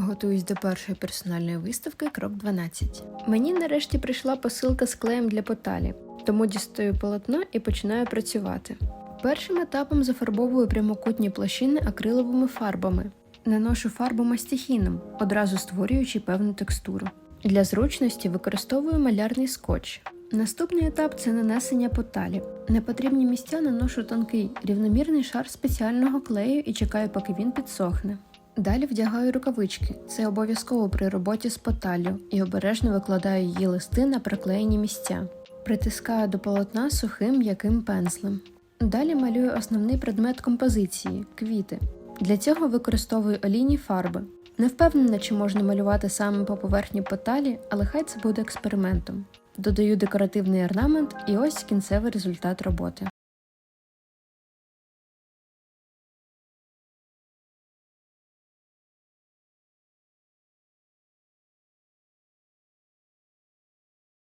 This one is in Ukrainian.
Готуюсь до першої персональної виставки крок 12. Мені нарешті прийшла посилка з клеєм для поталі, тому дістаю полотно і починаю працювати. Першим етапом зафарбовую прямокутні площини акриловими фарбами. Наношу фарбу мастихіном, одразу створюючи певну текстуру. Для зручності використовую малярний скотч. Наступний етап це нанесення поталі. На потрібні місця наношу тонкий рівномірний шар спеціального клею і чекаю, поки він підсохне. Далі вдягаю рукавички, це обов'язково при роботі з поталлю, і обережно викладаю її листи на приклеєні місця. Притискаю до полотна сухим м'яким пензлем. Далі малюю основний предмет композиції квіти. Для цього використовую олійні фарби. Не впевнена, чи можна малювати саме по поверхні поталі, але хай це буде експериментом. Додаю декоративний орнамент і ось кінцевий результат роботи.